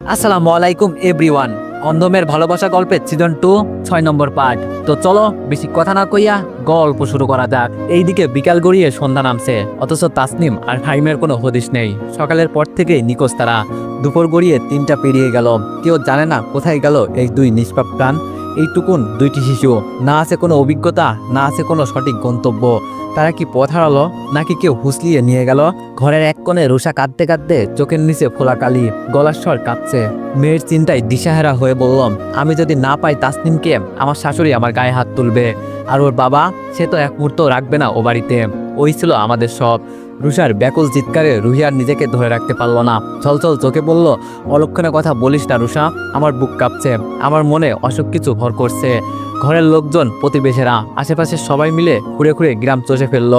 আসসালামু আলাইকুম, এভরিওয়ান। অন্ধমের ভালোবাসা গল্পের সিজন টু ছয় নম্বর পার্ট তো চলো, বেশি কথা না কইয়া গল্প শুরু করা যাক। এইদিকে বিকাল গড়িয়ে সন্ধ্যা নামছে, অথচ তাসনিম আর হাইমের কোনো হদিশ নেই। সকালের পর থেকেই নিকোজ তারা। দুপুর গড়িয়ে তিনটা পেরিয়ে গেল। কেউ জানে না কোথায় গেল এই দুই নিষ্পাপ প্রাণ। এইটুকুন দুইটি শিশু। না আছে কোনো অভিজ্ঞতা, না আছে কোনো সঠিক গন্তব্য। তারা কি পথ হারালো, নাকি কেউ হুসলিয়ে নিয়ে গেল? ঘরের এক কোণে রুষা কাঁদতে কাঁদতে চোখের নিচে ফোলা কালি, গলার স্বর কাঁপছে। মেয়ের চিন্তায় দিশাহারা হয়ে বললাম, আমি যদি না পাই তাসনিমকে, আমার শাশুড়ি আমার গায়ে হাত তুলবে। আর ওর বাবা, সে তো এক মুহূর্ত রাখবে না ও বাড়িতে। ওই ছিল আমাদের সব। রুষার ব্যাকুল চিৎকারে রুহিয়ার নিজেকে ধরে রাখতে পারল না। চল চোখে বলল, অলক্ষণে কথা বলিস না রুষা আমার বুক কাঁপছে, আমার মনে অসুখ কিছু ভর করছে। ঘরের লোকজন, প্রতিবেশীরা আশেপাশে সবাই মিলে ঘুরে ঘুরে গ্রাম চষে ফেলল।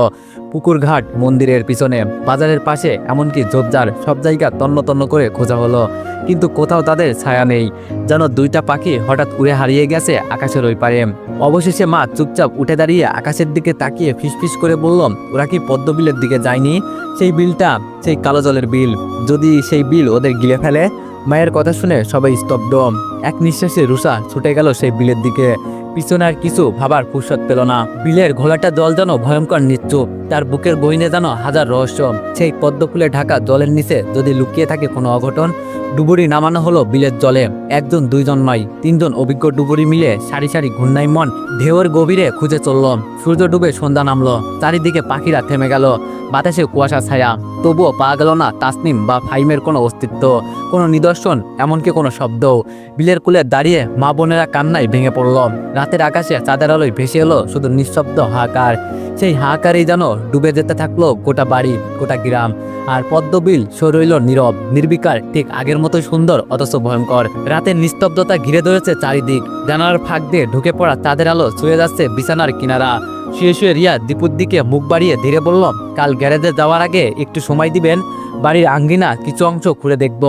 পুকুরঘাট মন্দিরের পিছনে। বাজারের পাশে এমনকি ঝোপঝাড় সব জায়গা তন্ন তন্ন করে খোঁজা হলো। কিন্তু কোথাও তাদের ছায়া নেই। যেন দুইটা পাখি হঠাৎ উড়ে হারিয়ে গেছে আকাশের ওই পারে। অবশেষে মা চুপচাপ উঠে দাঁড়িয়ে আকাশের দিকে তাকিয়ে ফিসফিস করে বলল, ওরা কি পদ্মবিলের দিকে যায়নি? সেই বিলটা, সেই কালো জলের বিল, যদি সেই বিল ওদের গিলে ফেলে মায়ের কথা শুনে সবাই স্তব্ধ। এক নিঃশ্বাসে রুষা ছুটে গেল সেই বিলের দিকে। পিছনে আর কিছু ভাবার ফুরসত পেল না। বিলের ঘোলাটা জল যেন ভয়ঙ্কর নিশ্চুপ তার বুকের গহিনে যেন হাজার রহস্য। সেই পদ্ম ফুলে ঢাকা জলের নিচে যদি লুকিয়ে থাকে কোনো অঘটন ডুবুরি নামানো হলো বিলের জলে। একজন, দুইজন নয় তিনজন অভিজ্ঞ ডুবুরি মিলে সারি সারি ঘূর্ণায়মন ঢেউয়ের গভীরে খুঁজে চলল। সূর্য ডুবে সন্ধ্যা নামলো। চারিদিকে পাখিরা থেমে গেল। বাতাসে কুয়াশা ছায়া। তবুও পাওয়া গেল না তাসনিম বা ফাইমের কোনো অস্তিত্ব, কোনো নিদর্শন, এমনকি কোনো শব্দ বিলের কুলে দাঁড়িয়ে মা বোনেরা কান্নায় ভেঙে পড়ল। রাতের আকাশে চাঁদের আলোয় ভেসে এলো শুধু নিঃশব্দ হাহাকার। সেই হাহাকারেই যেন ডুবে যেতে থাকল গোটা বাড়ি, গোটা গ্রাম। আর পদ্মবিল সে রইল নীরব, নির্বিকার, ঠিক আগের মতো সুন্দর, অথচ ভয়ঙ্কর। রাতের নিস্তব্ধতা ঘিরে ধরেছে চারিদিক। জানার ফাঁক দিয়ে ঢুকে পড়া তাদের আলো ছুঁয়ে যাচ্ছে বিছানার কিনারা। শুয়ে শুয়ে রিয়া দীপুর দিকে মুখ বাড়িয়ে ধীরে বলল, কাল গ্যারেজে যাওয়ার আগে একটু সময় দিবেন, বাড়ির আঙ্গিনা কিছু অংশ খুলে দেখব।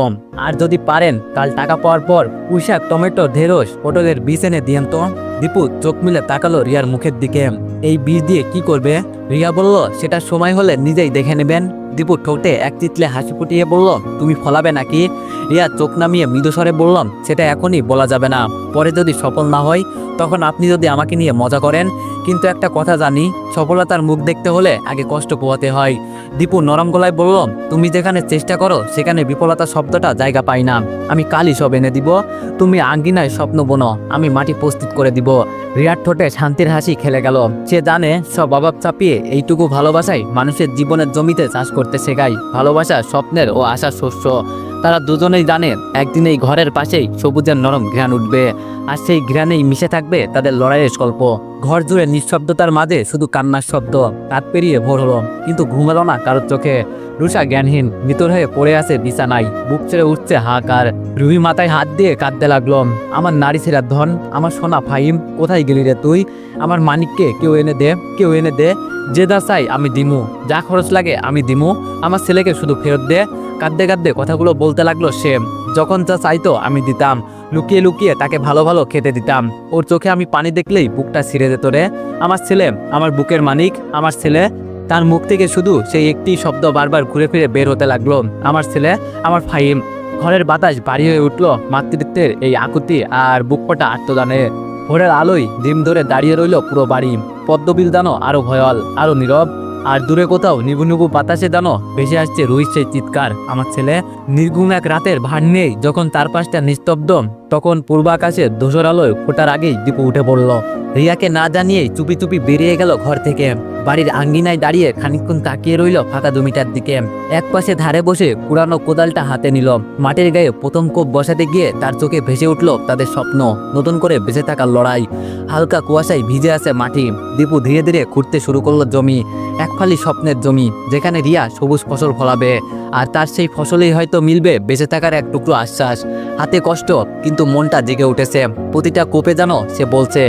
আর যদি পারেন, কাল টাকা পাওয়ার পর পুঁইশাক, টমেটো, ঢেঁড়স, পটলের বীজ এনে দিয়েন তো। দীপু চোখ মিলে তাকালো রিয়ার মুখের দিকে। এই বীজ দিয়ে কি করবে? রিয়া বলল, সেটা সময় হলে নিজেই দেখে নেবেন। দীপু ঠোঁটে এক চিতলে হাসি ফুটিয়ে বলল, তুমি ফলাবে নাকি? রিয়া চোখ নামিয়ে মৃদুস্বরে বললাম সেটা এখনই বলা যাবে না। পরে যদি সফল না হয়, তখন আপনি যদি আমাকে নিয়ে মজা করেন, কিন্তু একটা কথা জানি, সফলতার মুখ দেখতে হলে আগে কষ্ট পোহাতে হয়। দীপু নরম গলায় বলল, তুমি যেখানে চেষ্টা করো, সেখানে বিফলতা শব্দটা জায়গা পাই না। আমি কালই সব এনে দিব। তুমি আঙ্গিনায় স্বপ্ন বোনো। আমি মাটি প্রস্তুত করে দিব। রিয়ার ঠোঁটে শান্তির হাসি খেলে গেল। সে জানে, সব অভাব চাপিয়ে এইটুকু ভালোবাসাই মানুষের জীবনের জমিতে চাষ করতে শেখায় ভালোবাসা স্বপ্নের ও আশার শস্য। তারা দুজনেই জানে একদিন এই ঘরের পাশেই সবুজের নরম ঘ্রাণ উঠবে। আর সেই ঘ্রাণেই মিশে থাকবে তাদের লড়াইয়ের গল্প ঘর জুড়ে নিঃশব্দতার মাঝে শুধু কান্নার শব্দ রাত পেরিয়ে ভোর হলো। কিন্তু ঘুম এলো না কারোর চোখে। রুষা জ্ঞানহীন ভিতর হয়ে পড়ে আছে বিছানায়। বুক ছেড়ে উঠছে হাহাকার। রুহি মাথায় হাত দিয়ে কাঁদতে লাগল। আমার নারী ছেড়ার ধন, আমার সোনা ফাইম কোথায় গেলি রে তুই? আমার মানিককে কেউ এনে দে, কেউ এনে দে। যে দা চাই আমি দিমু। যা খরচ লাগে আমি দিমু। আমার ছেলেকে শুধু ফেরত দে। কাঁদতে কাঁদতে কথাগুলো বলতে লাগল সে। যখন যা চাইতো আমি দিতাম। লুকিয়ে লুকিয়ে তাকে ভালো ভালো খেতে দিতাম। ওর চোখে আমি পানি দেখলেই বুকটা ছিঁড়ে যেত রে। আমার ছেলে, আমার বুকের মানিক আমার ছেলে। তার মুখ থেকে শুধু সেই একটি শব্দ বারবার ঘুরে ফিরে বের হতে লাগল। আমার ছেলে, আমার ফাইম ঘরের বাতাস ভারী হয়ে উঠল মাতৃত্বের এই আকুতি আর বুকপটা আত্মদানে। ভোরের আলোয় ডিম ধরে দাঁড়িয়ে রইল পুরো বাড়ি। পদ্মবিল দানো আরও ভয়াল, আরও নীরব। আর দূরে কোথাও নিবু নিবু বাতাসে দানো, ভেসে আসছে রুহির চিৎকার। আমার ছেলে, নির্ঘুম এক রাতের ভার নেই, যখন তার পাশটা নিস্তব্ধ, তখন পূর্বাকাশে ধূসর আলোয় ফোটার আগেই দীপু উঠে পড়ল। রিয়াকে না জানিয়ে চুপি চুপি বেরিয়ে গেল ঘর থেকে। বাড়ির আঙ্গিনায় দাঁড়িয়ে খানিকক্ষণ তাকিয়ে রইল ফাঁকা জমিটার দিকে। এক পাশে ধারে বসে পুরানো কোদালটা হাতে নিল। মাটির গায়ে প্রথম কোপ বসাতে গিয়ে তার চোখে ভেসে উঠল তাদের স্বপ্ন, নতুন করে বেঁচে থাকার লড়াই। হালকা কুয়াশায় ভিজে আছে মাটি। দীপু ধীরে ধীরে খুঁড়তে শুরু করল জমি, এক ফালি স্বপ্নের জমি, যেখানে রিয়া সবুজ ফসল ফলাবে। আর তার সেই ফসলেই হয়তো মিলবে বেঁচে থাকার এক টুকরো আশ্বাস। হাতে কষ্ট, কিন্তু মনটা জেগে উঠেছে। প্রতিটা কোপে যেন সে বলছে,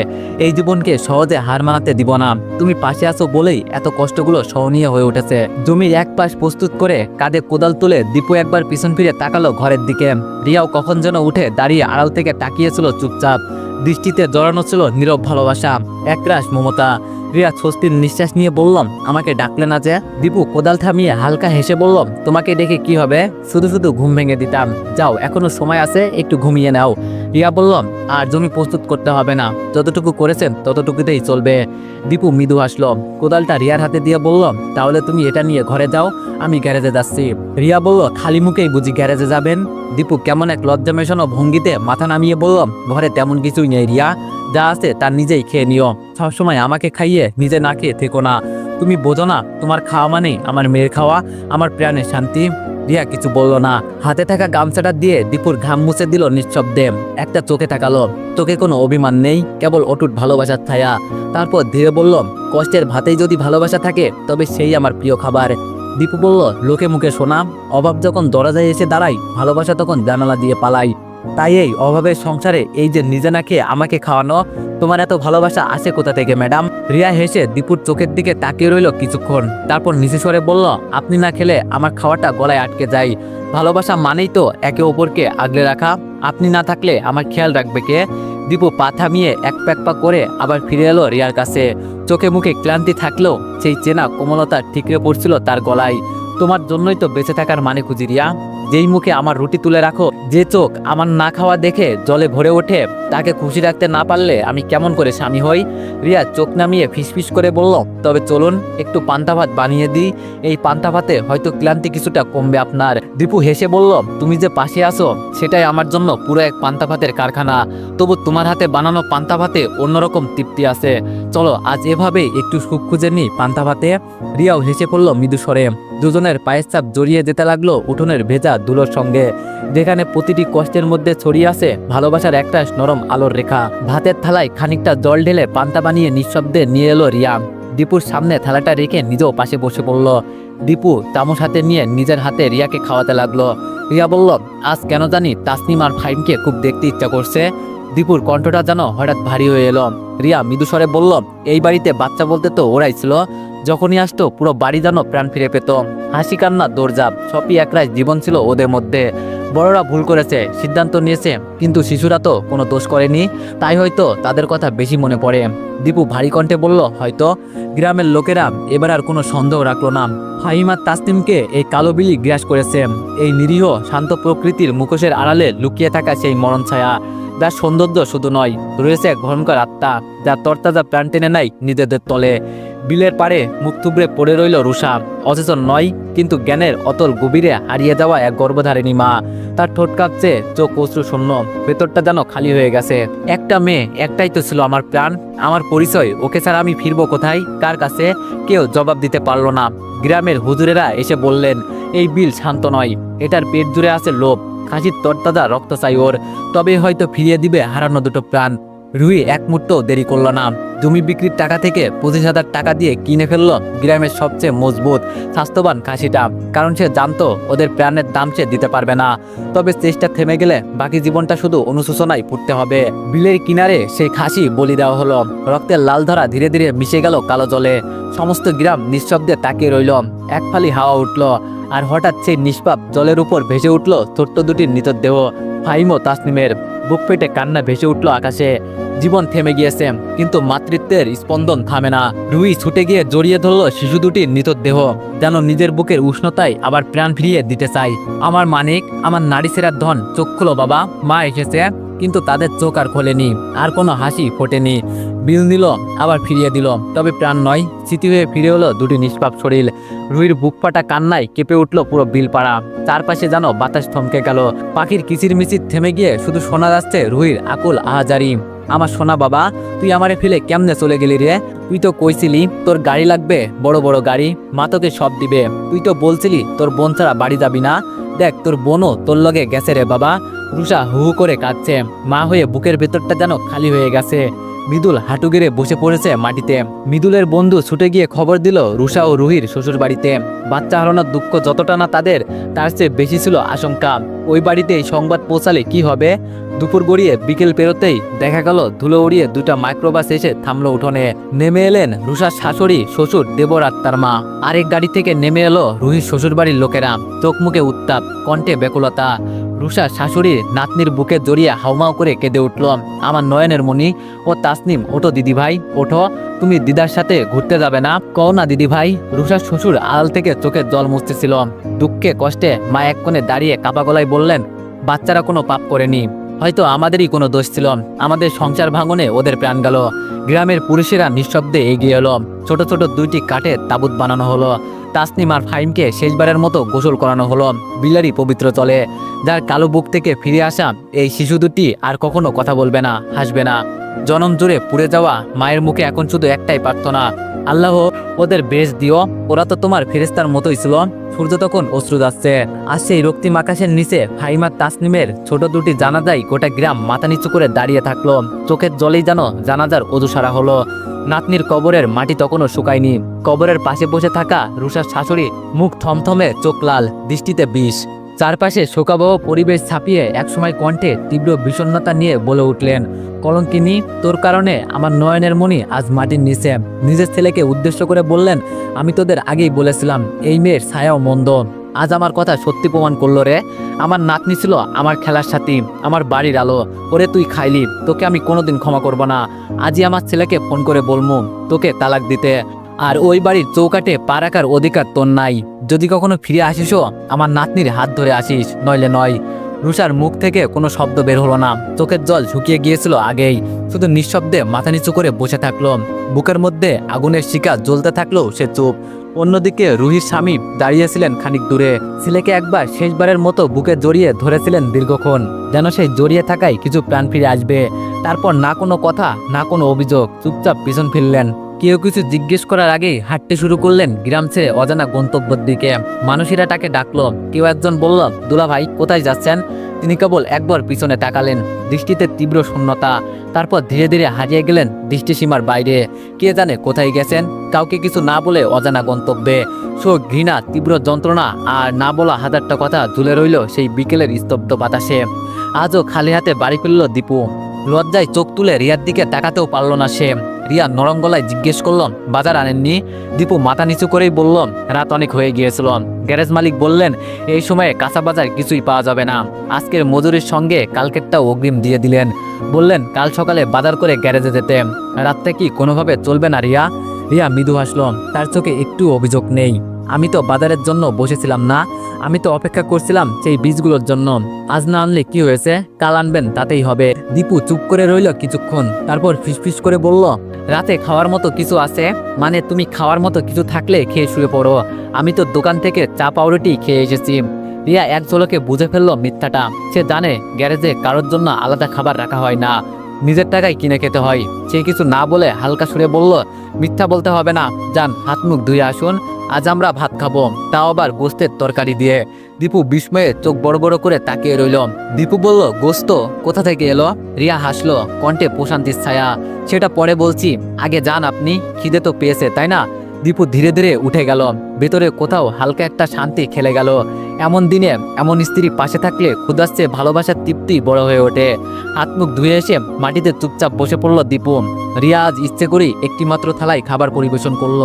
এই জীবনকে সহজে হার মানাতে দিব না। তুমি পাশে আসো বলে বলেই এত কষ্টগুলো সহনীয় হয়ে উঠেছে। জমির এক পাশ প্রস্তুত করে কাঁধে কোদাল তুলে দীপু একবার পিছন ফিরে তাকালো ঘরের দিকে। রিয়াও কখন যেন উঠে দাঁড়িয়ে আড়াল থেকে তাকিয়েছিল চুপচাপ। দৃষ্টিতে জড়ানো ছিল নীরব ভালোবাসা, একরাশ মমতা। রিয়া স্বস্তির নিঃশ্বাস নিয়ে বললাম, আমাকে ডাকলে না যে? দীপু কোদাল থামিয়ে হালকা হেসে বললাম, তোমাকে দেখে কি হবে? শুধু শুধু ঘুম ভেঙে দিতাম। যাও, এখনও সময় আছে, একটু ঘুমিয়ে নাও। রিয়া বললাম, আর জমি প্রস্তুত করতে হবে না। যতটুকু করেছেন ততটুকুতেই চলবে। দীপু মৃদু আসলো কোদালটা রিয়ার হাতে দিয়ে বললাম তাহলে তুমি এটা নিয়ে ঘরে যাও, আমি গ্যারেজে যাচ্ছি। রিয়া বলল, খালি মুখেই বুঝি গ্যারেজে যাবেন? দীপু কেমন এক লজ্জা মেশানো ভঙ্গিতে মাথা নামিয়ে বললাম ঘরে তেমন কিছুই নেই রিয়া। যা আছে তার নিজেই খেয়ে নিও। সবসময় আমাকে খাইয়ে নিজে না খেয়ে থেকো না। তুমি বোঝো না, তোমার খাওয়া মানেই আমার মেয়ের খাওয়া, আমার প্রাণের শান্তি। রিয়া কিছু বলল না। হাতে থাকা গামছাটা দিয়ে দীপুর ঘাম মুছে দিল নিঃশব্দে। একটা চোখে তাকালো। তোকে কোনো অভিমান নেই, কেবল অটুট ভালোবাসার ছায়া। তারপর ধীরে বলল, কষ্টের ভাতেই যদি ভালোবাসা থাকে, তবে সেই আমার প্রিয় খাবার। দীপু বলল, লোকে মুখে শোনা অভাব যখন দরজায় এসে দাঁড়ায়, ভালোবাসা তখন জানালা দিয়ে পালাই তাই এই অভাবের সংসারে এই যে নিজে না খেয়ে আমাকে খাওয়ানো, তোমার এত ভালোবাসা আসে কোথা থেকে, ম্যাডাম? রিয়া হেসে দীপুর চোখের দিকে তাকিয়ে রইল কিছুক্ষণ। তারপর নিচে সরে বলল, আপনি না খেলে আমার খাওয়াটা গলায় আটকে যায়। ভালোবাসা মানেই তো একে অপরকে আগলে রাখা। আপনি না থাকলে আমার খেয়াল রাখবে কে? দীপু পা থামিয়ে এক প্যাক পা করে আবার ফিরে এলো রিয়ার কাছে। চোখে মুখে ক্লান্তি থাকলেও সেই চেনা কোমলতা ঠিকরে পড়ছিল তার গলায়। তোমার জন্যই তো বেঁচে থাকার মানে খুঁজি, রিয়া। যেই মুখে আমার রুটি তুলে রাখো, যে চোখ আমার না খাওয়া দেখে জলে ভরে ওঠে তাকে খুশি রাখতে না পারলে আমি কেমন করে স্বামী হই? রিয়া চোখ নামিয়ে ফিসফিস করে বলল, তবে চলুন, একটু পান্তা ভাত বানিয়ে দিই। এই পান্তা ভাতে হয়তো ক্লান্তি কিছুটা কমবে আপনার। দীপু হেসে বলল, তুমি যে পাশে আসো সেটাই আমার জন্য পুরো এক পান্তা ভাতের কারখানা। তবু তোমার হাতে বানানো পান্তা ভাতে অন্যরকম তৃপ্তি আছে। চলো, আজ এভাবে একটু সুখ খুঁজে নিই পান্তা ভাতে। রিয়াও হেসে পড়ল মৃদু স্বরে। দুজনের পায়ের চাপ জড়িয়ে যেতে লাগল উঠোনের ভেজা ধুলোর সঙ্গে। যেখানে প্রতিটি কষ্টের মধ্যে ছড়িয়ে আছে ভালোবাসার একটা নরম আলোর রেখা। ভাতের থালায় খানিকটা জল ঢেলে পান্তা বানিয়ে নিঃশব্দে নিয়ে এলো রিয়া দীপুর সামনে থালাটা রেখে নিজেও পাশে বসে পড়ল। দীপু চামচ হাতে নিয়ে নিজের হাতে রিয়াকে খাওয়াতে লাগল। রিয়া বলল, আজ কেন জানি তাসনিম আর ফাইনকে খুব দেখতে ইচ্ছা করছে। দীপুর কণ্ঠটা যেন হঠাৎ ভারী হয়ে এলো। রিয়া মৃদুস্বরে বলল, এই বাড়িতে বাচ্চা বলতে তো ওরাই ছিল। যখনই আসতো, পুরো বাড়ি যেন প্রাণ ফিরে পেত। হাসি কান্না দৌড়জাপ সবই একরাশ জীবন ছিল ওদের মধ্যে। বড়রা ভুল করেছে, সিদ্ধান্ত নিয়েছে, কিন্তু শিশুরা তো কোনো দোষ করেনি, তাই হয়তো তাদের কথা বেশি মনে পড়ে। দীপু ভারী কণ্ঠে বলল, হয়তো গ্রামের লোকেরা এবার আর কোনো সন্দেহ রাখল না। ফাহিমা তাসনিমকে এই কালো বিলি গ্রাস করেছে। এই নিরীহ, শান্ত প্রকৃতির মুখোশের আড়ালে লুকিয়ে থাকা সেই মরণ ছায়া, যার সৌন্দর্য শুধু নয়, রয়েছে এক ভয়ঙ্কর আত্মা, যা তরতাজা প্রাণ টেনে নেয় নিজেদের তলে। বিলের পারে মুখ থুবড়ে পড়ে রইল রুষা। অচেতন নয়, কিন্তু জ্ঞানের অতল গভীরে হারিয়ে যাওয়া এক গর্ভধারিণী মা। তার ঠোঁট কাঁপছে, চোখ অশ্রু শূন্য। ভেতরটা যেন খালি হয়ে গেছে। একটা মেয়ে, একটাই তো ছিল আমার প্রাণ। আমার পরিচয়, ওকে ছাড়া আমি ফিরবো কোথায়? কার কাছে? কেউ জবাব দিতে পারল না। গ্রামের হুজুরেরা এসে বললেন, এই বিল শান্ত নয়। এটার পেট জুড়ে আছে লোভ। খাসির তরতাজা রক্ত চাই ওর। তবে হয়তো ফিরিয়ে দিবে হারানো দুটো প্রাণ। রুই এক মুহূর্ত দেরি করল না। জমি বিক্রির টাকা থেকে পঁচিশ হাজার টাকা দিয়ে কিনে ফেলল গ্রামের সবচেয়ে মজবুত, স্বাস্থ্যবান খাসিটা। কারণ সে জানতো ওদের প্রাণের দাম সে দিতে পারবে না। তবে চেষ্টা থেমে গেলে বাকি জীবনটা শুধু অনুশোচনায় ফুটতে হবে। বিলের কিনারে সেই খাসি বলি দেওয়া হলো। রক্তের লাল ধরা ধীরে ধীরে মিশে গেল কালো জলে। সমস্ত গ্রাম নিঃশব্দে তাকিয়ে রইল। এক ফালি হাওয়া উঠল আর হঠাৎ সেই নিষ্পাপ জলের উপর ভেসে উঠল ছোট্ট দুটির মৃতদেহ ফাইম তাসনিমের। বুক ফেটে কান্না ভেসে উঠল আকাশে। জীবন থেমে গিয়েছে, কিন্তু মাতৃত্বের স্পন্দন থামে না। রুই ছুটে গিয়ে জড়িয়ে ধরল শিশু দুটির মৃতদেহ যেন নিজের বুকের উষ্ণতায় আবার প্রাণ ফিরিয়ে দিতে চাই আমার মানিক, আমার নারী সেরার ধন চোখ খুলো বাবা, মা এসেছে। কিন্তু তাদের চোখ আর খোলেনি, আর কোনো হাসি ফোটেনি। বিল নিল, আবার ফিরিয়ে দিল। তবে প্রাণ নয়, স্মৃতি হয়ে ফিরে হলো দুটি নিষ্পাপ শরীর। রুইর বুক ফাটা কান্নায় কেঁপে উঠল পুরো বিল বিলপাড়া। চারপাশে যেন বাতাস থমকে গেল। পাখির কিচির মিচির থেমে গিয়ে শুধু শোনা যাচ্ছে রুহির আকুল আহাজারি। আমার সোনা বাবা, তুই আমারে ফেলে কেমনে চলে গেলি রে? তুই তো কইছিলি, তোর গাড়ি লাগবে, বড় বড় গাড়ি। মা তোকে সব দিবে। তুই তো বলছিলি, তোর বোন ছাড়া বাড়ি যাবি না। দেখ, তোর বোনও তোর লগে গেছে রে বাবা। রুষা হু হু করে কাঁদছে। মা হয়ে বুকের ভেতরটা যেন খালি হয়ে গেছে। মৃদুল হাঁটু গেড়ে বসে পড়েছে মাটিতে। মৃদুলের বন্ধু ছুটে গিয়ে খবর দিল রুষা ও রুহির শ্বশুর বাড়িতে। বাচ্চা হারানোর দুঃখ যতটা না তাদের, তার চেয়ে বেশি ছিল আশঙ্কা। ওই বাড়িতে এই সংবাদ পৌঁছালে কি হবে? দুপুর গড়িয়ে বিকেল পেরোতেই দেখা গেল ধুলো উড়িয়ে দুটা মাইক্রোবাস এসে থামলো উঠোনে। নেমে এলেন রুষার শাশুড়ি, শ্বশুর দেবর আত্মার মা। আরেক গাড়ি থেকে নেমে এলো রুহির শ্বশুর বাড়ির লোকেরা। চোখ মুখে উত্তাপ, কণ্ঠে বেকুলতা রুষা শাশুড়ি নাতনির বুকে জড়িয়ে হাউমাউ করে কেঁদে উঠল। আমার নয়নের মণি ও তাসনিম, ওঠো দিদি ভাই ওঠো। তুমি দিদার সাথে ঘুরতে যাবে না। কও না দিদি ভাই রুষার শ্বশুর আড়াল থেকে চোখের জল মুছতেছিল। দুঃখে কষ্টে মা এক কোণে দাঁড়িয়ে কাপা গলায় বললেন, বাচ্চারা কোনো পাপ করেনি। হয়তো আমাদেরই কোনো দোষ ছিল। আমাদের সংসার ভাঙনে ওদের প্রাণ গেল। গ্রামের পুরুষেরা নিঃশব্দে এগিয়ে এলো। ছোট ছোট দুইটি কাঠের তাবুত বানানো হলো। তাসনিম আর ফাইমকে শেষবারের মতো গোসল করানো হলো বিলারি পবিত্র চলে যার কালো বুক থেকে ফিরে আসা এই শিশু দুটি আর কখনো কথা বলবে না, হাসবে না। জনম জুড়ে পুড়ে যাওয়া মায়ের মুখে এখন শুধু একটাই প্রার্থনা, আল্লাহ ওদের বেশ দিও, ওরা তো তোমার ফেরেস্তার মতোই ছিল। সূর্য তখন অশ্রু যাচ্ছে আর সেই রক্তিম আকাশের নিচে ফাইমার তাসনিমের ছোট দুটি জানাজাই গোটা গ্রাম মাথা নিচু করে দাঁড়িয়ে থাকল। চোখের জলেই যেন জানাজার অজু সারা হলো। নাতনির কবরের মাটি তখনও শুকায়নি। কবরের পাশে বসে থাকা রুষার শাশুড়ি মুখ থমথমে চোখ লাল, দৃষ্টিতে বিষ। চারপাশে শোকাবহ পরিবেশ ছাপিয়ে একসময় কণ্ঠে তীব্র বিষণ্ণতা নিয়ে বলে উঠলেন, কলঙ্কিনী, তোর কারণে আমার নয়নের মণি আজ মাটির নিচে। নিজের ছেলেকে উদ্দেশ্য করে বললেন, আমি তোদের আগেই বলেছিলাম, এই মেয়ের ছায়াও মন্দ। আজ আমার কথা সত্যি প্রমাণ করল রে। আমার নাতনি ছিল আমার খেলার সাথী, আমার বাড়ির আলো। ওরে তুই খাইলি, তোকে আমি কোনোদিন ক্ষমা করব না। আজই আমার ছেলেকে ফোন করে বলব তোকে তালাক দিতে। আর ওই বাড়ির চৌকাটে পা রাখার অধিকার তোর নাই। যদি কখনো ফিরে আসিসও আমার নাতনির হাত ধরে আসিস, নইলে নয়। রুষার মুখ থেকে কোনো শব্দ বের হলো না। চোখের জল শুকিয়ে গিয়েছিল আগেই। শুধু নিঃশব্দে মাথা নিচু করে বসে থাকল। বুকের মধ্যে আগুনের শিকা জ্বলতে থাকল সে চুপ। অন্যদিকে রুহির স্বামী দাঁড়িয়েছিলেন খানিক দূরে। ছেলেকে একবার শেষবারের মতো বুকে জড়িয়ে ধরেছিলেন দীর্ঘক্ষণ, যেন সেই জড়িয়ে থাকায় কিছু প্রাণ ফিরে আসবে। তারপর না কোনো কথা, না কোনো অভিযোগ, চুপচাপ পিছন ফিরলেন। কেউ কিছু জিজ্ঞেস করার আগেই হাঁটতে শুরু করলেন গ্রাম ছেড়ে অজানা গন্তব্যের দিকে। মানুষেরা তাকে ডাকলো, কেউ একজন বলল দুলা ভাই কোথায় যাচ্ছেন? তিনি কেবল একবার পিছনে তাকালেন, দৃষ্টিতে তীব্র শূন্যতা। তারপর ধীরে ধীরে হারিয়ে গেলেন দৃষ্টিসীমার বাইরে। কে জানে কোথায় গেছেন, কাউকে কিছু না বলে অজানা গন্তব্যে। শোক ঘৃণা, তীব্র যন্ত্রণা আর না বলা হাজারটা কথা ঝুলে রইল সেই বিকেলের স্তব্ধ বাতাসে। আজও খালি হাতে বাড়ি ফিরল দীপু। লজ্জায় চোখ তুলে রিয়ার দিকে তাকাতেও পারল না সে। রিয়া নরম গলায় জিজ্ঞেস করলন, বাজার আনেননি? দীপু মাথা নিচু করেই বললন, রাত অনেক হয়ে গিয়েছিল গ্যারেজ মালিক বললেন, এই সময়ে কাঁচা বাজার কিছুই পাওয়া যাবে না। আজকের মজুরির সঙ্গে কালকেরটাও অগ্রিম দিয়ে দিলেন। বললেন, কাল সকালে বাজার করে গ্যারেজে যেতে। রাতটা কি কোনোভাবে চলবে না রিয়া? রিয়া মৃদু হাসল তার চোখে একটু অভিযোগ নেই। আমি তো বাজারের জন্য বসেছিলাম না। আমি তো অপেক্ষা করছিলাম সেই বীজগুলোর জন্য। আজ না আনলে কি হয়েছে? কাল আনবেন, তাতেই হবে। দীপু চুপ করে রইল কিছুক্ষণ, তারপর ফিসফিস করে বলল, রাতে খাওয়ার মতো কিছু আছে? মানে তুমি খাওয়ার মতো কিছু থাকলে খেয়ে শুয়ে পড়ো। আমি তো দোকান থেকে চা পাউরুটি খেয়ে এসেছি। রিয়া এক ঝলকে বুঝে ফেলল মিথ্যাটা। সে জানে গ্যারেজে কারোর জন্য আলাদা খাবার রাখা হয় না। নিজের টাকায় কিনে খেতে হয়। সে কিছু না বলে হালকা সুরে বলল, মিথ্যা বলতে হবে না। যান হাত মুখ ধুয়ে আসুন। আজ আমরা ভাত খাব। তাও আবার গোস্তের তরকারি দিয়ে। দীপু বিস্ময়ে চোখ বড় বড় করে তাকিয়ে রইল। দীপু বলল, গোস্ত, কোথা থেকে এলো? রিয়া হাসলো, কণ্ঠে প্রশান্তির ছায়া। সেটা পরে বলছি। আগে যান আপনি, খিদে তো পেয়েছে, তাই না? দীপু ধীরে ধীরে উঠে গেল। ভেতরে কোথাও হালকা একটা শান্তি খেলে গেল। এমন দিনে এমন স্ত্রী পাশে থাকলে ক্ষুদাচ্ছে ভালোবাসার তৃপ্তি বড় হয়ে ওঠে। হাত মুখ ধুয়ে এসে মাটিতে চুপচাপ বসে পড়ল দীপু। রিয়া আজ ইচ্ছে করেই একটিমাত্র থালায় খাবার পরিবেশন করল।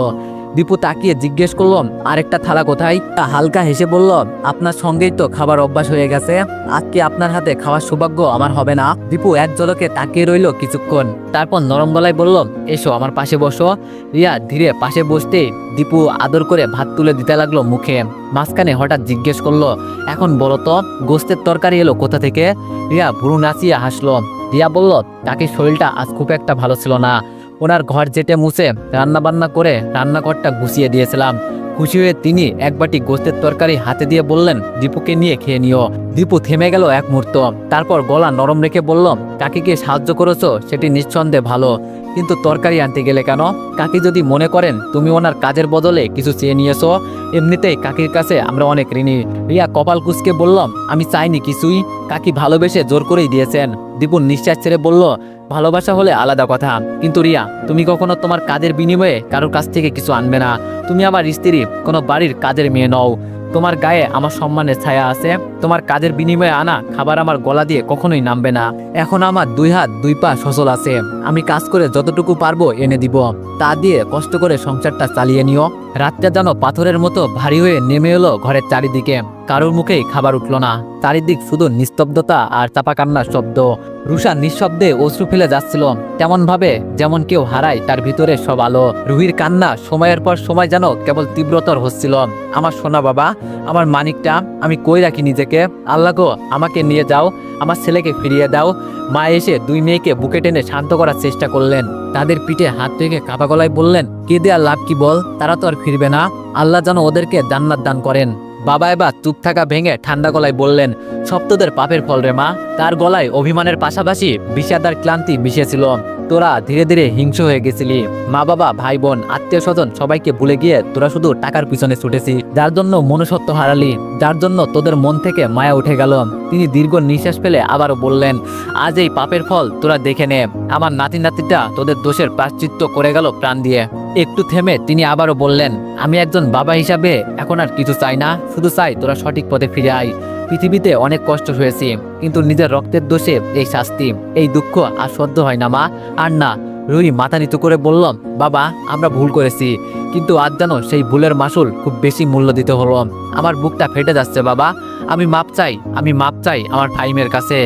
দীপু তাকিয়ে জিজ্ঞেস করল, আরেকটা থালা কোথায়? তা হালকা হেসে বলল, আপনার সঙ্গেই তো খাবার অভ্যাস হয়ে গেছে। আজকে আপনার হাতে খাওয়ার সৌভাগ্য আমার হবে না। দীপু এক জলকে তাকিয়ে রইল কিছুক্ষণ। তারপর নরম গলায় বলল, এসো আমার পাশে বসো। রিয়া ধীরে পাশে বসতে দীপু আদর করে ভাত তুলে দিতে লাগল মুখে। মাঝখানে হঠাৎ জিজ্ঞেস করল, এখন বলো তো, গোস্তের তরকারি এলো কোথা থেকে? রিয়া ভুরু নাচিয়ে হাসলো। রিয়া বলল, তাকে শরীরটা আজ খুব একটা ভালো ছিল না। ওনার ঘর যেটে মুছে রান্না বান্না করে রান্নাঘরটা গুছিয়ে দিয়েছিলাম। খুশি হয়ে তিনি এক বাটি গোস্তের তরকারি হাতে দিয়ে বললেন, দীপুকে নিয়ে খেয়ে নিও। দীপু থেমে গেল এক মুহূর্ত। তারপর গলা নরম রেখে বললাম কাকে কে সাহায্য করেছ সেটি নিঃসন্দেহে ভালো। কিন্তু তরকারি আনতে গেলে কেন? কাকি যদি মনে করেন তুমি ওনার কাজের বদলে কিছু চেয়ে নিয়েছো, এমনিতেই কাকির কাছে আমরা অনেক ঋণী। রিয়া কপাল কুচকে বললাম আমি চাইনি কিছুই। কাকি ভালোবেসে জোর করেই দিয়েছেন। দীপুর নিঃশ্বাস ছেড়ে বলল, ভালোবাসা হলে আলাদা কথা। কিন্তু রিয়া, তুমি কখনো তোমার কাজের বিনিময়ে কারোর কাছ থেকে কিছু আনবে না। তুমি আমার স্ত্রী, কোনো বাড়ির কাজের মেয়ে নও। তোমার গায়ে আমার সম্মানের ছায়া আছে। তোমার কাজের বিনিময়ে আনা খাবার আমার গলা দিয়ে কখনোই নামবে না। এখন আমার দুই হাত, দুই পা সচল আছে। আমি কাজ করে যতটুকু পারব এনে দিব। তা দিয়ে কষ্ট করে সংসারটা চালিয়ে নিও। রাতটা যেন পাথরের মতো ভারী হয়ে নেমে এলো ঘরের চারিদিকে। কারোর মুখেই খাবার উঠল না। চারিদিক শুধু নিস্তব্ধতা আর চাপা কান্নার শব্দ। রুষা নিঃশব্দে অশ্রু ফেলে যাচ্ছিল। তেমন ভাবে যেমন কেউ হারায়, তার ভিতরে সব আলো। রুহির কান্না সময়ের পর সময় যেন কেবল তীব্রতর হচ্ছিল। আমার সোনা বাবা, আমার মানিকটা, আমি কই রাখি নিজেকে? আল্লাহ গো, আমাকে নিয়ে যাও, আমার ছেলেকে ফিরিয়ে দাও। মা এসে দুই মেয়েকে বুকে টেনে শান্ত করার চেষ্টা করলেন। তাদের পিঠে হাত রেখে কাপা গলায় বললেন কেঁদে আর লাভ কি বল? তারা তো আর ফিরবে না। আল্লাহ যেন ওদেরকে জান্নাত দান করেন। বাবা এবার চুপ থাকা ভেঙে ঠান্ডা গলায় বললেন, সপ্তদের পাপের ফল রে মা। তার গলায় অভিমানের পাশাপাশি বিষাদার ক্লান্তি মিশেছিল। তোরা ধীরে ধীরে হিংস্র হয়ে গেছিলি। মা বাবা, ভাই বোন, আত্মীয় স্বজন সবাইকে ভুলে গিয়ে তোরা শুধু টাকার পিছনে ছুটেছি যার জন্য মনুষ্যত্ব হারালি, যার জন্য তোদের মন থেকে মায়া উঠে গেল। তিনি দীর্ঘ নিঃশ্বাস ফেলে আবারও বললেন, আজ এই পাপের ফল তোরা দেখে নে। আমার নাতি নাতিটা তোদের দোষের প্রাশ্চিত্য করে গেল প্রাণ দিয়ে। একটু থেমে তিনি আবারও বললেন, আমি একজন বাবা হিসাবে এখন আর কিছু চাই না। শুধু চাই তোরা সঠিক পথে ফিরে আয়। পৃথিবীতে অনেক কষ্ট হয়েছে, কিন্তু নিজের রক্তের দোষে এই শাস্তি, এই দুঃখ আর সহ্য হয় না, মা। আর না রুই মাথা নিচু করে বললাম বাবা, আমরা ভুল করেছি, কিন্তু আজ যেন সেই ভুলের মাসুল খুব বেশি মূল্য দিতে হলো। আমার বুকটা ফেটে যাচ্ছে, বাবা। আমি মাপ চাই, আমি মাপ চাই আমার ফাইমের কাছে।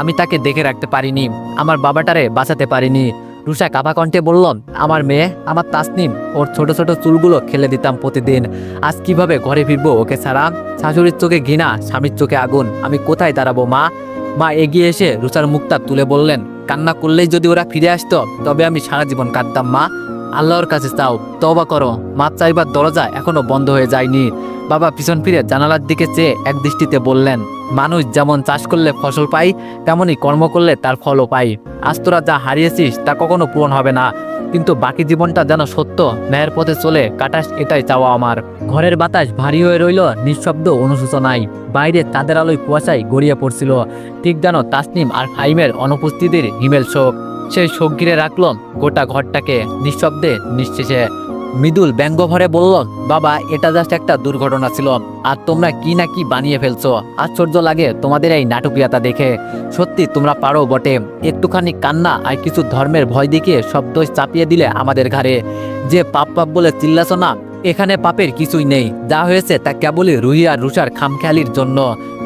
আমি তাকে দেখে রাখতে পারিনি, আমার বাবাটারে বাঁচাতে পারিনি। রুষা কাবা কণ্ঠে বললাম, আমার মেয়ে, আমার তাসনিম, ওর ছোট ছোট চুলগুলো খেলে দিতাম প্রতিদিন। আজ কীভাবে ঘরে ফিরবো ওকে ছাড়া? শাশুড়ির চোখে ঘৃণা, স্বামীর চোখে আগুন। আমি কোথায় দাঁড়াবো, মা? মা এগিয়ে এসে রুষার মুখটা তুলে বললেন, কান্না করলেই যদি ওরা ফিরে আসতো, তবে আমি সারা জীবন কাঁদতাম, মা। আল্লাহর কাছে চাও তবা করো। মা চাইবার দরজা এখনও বন্ধ হয়ে যায়নি। বাবা পিছন ফিরে জানালার দিকে চেয়ে এক দৃষ্টিতে বললেন, মানুষ যেমন চাষ করলে ফসল পাই তেমনই কর্ম করলে তার ফলও পাই আজ তোরা যা হারিয়েছিস তা কখনো পূরণ হবে না। কিন্তু বাকি জীবনটা যেন সত্য, ন্যায়ের পথে চলে কাটাস এটাই চাওয়া আমার। ঘরের বাতাস ভারী হয়ে রইল, নিঃশব্দ অনুশোচনায়। বাইরে তাদের আলোয় কুয়াশায় গড়িয়ে পড়ছিল। ঠিক যেন তাসনিম আর ফাইমের অনুপস্থিতির হিমেল শোক। সেই শোক ঘিরে রাখল গোটা ঘরটাকে নিঃশব্দে, নিঃশেষে। মৃদুল ব্যঙ্গ ভরে বলল, বাবা, এটা জাস্ট একটা দুর্ঘটনা ছিল। আর তোমরা কি না কি বানিয়ে ফেলছো? আশ্চর্য লাগে তোমাদের এই নাটকীয়তা দেখে। সত্যি, তোমরা পারো বটে। একটুখানি কান্না আর কিছু ধর্মের ভয় দেখিয়ে সব দোষ চাপিয়ে দিলে আমাদের ঘাড়ে। যে পাপ পাপ বলে চিল্লাছ না, এখানে পাপের কিছুই নেই। যা হয়েছে তা কেবলই রুহি আর রুষার খামখেয়ালির জন্য।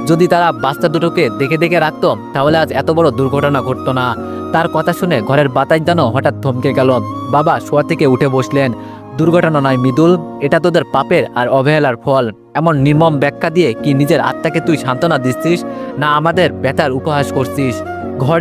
যদি তারা বাচ্চা দুটোকে দেখে দেখে রাখত, তাহলে আজ এত বড় দুর্ঘটনা ঘটতো না। তার কথা শুনে ঘরের বাতাস যেন হঠাৎ থমকে গেল। বাবা শোয়া থেকে উঠে বসলেন। দুর্ঘটনা নয় মৃদুল, এটা তোদের পাপের আর অবহেলার ফল। এমন নির্মম ব্যাখ্যা দিয়ে কি নিজের আত্মাকে তুই সান্ত্বনা দিচ্ছিস, না আমাদের ব্যথার উপহাস করছিস? ঘর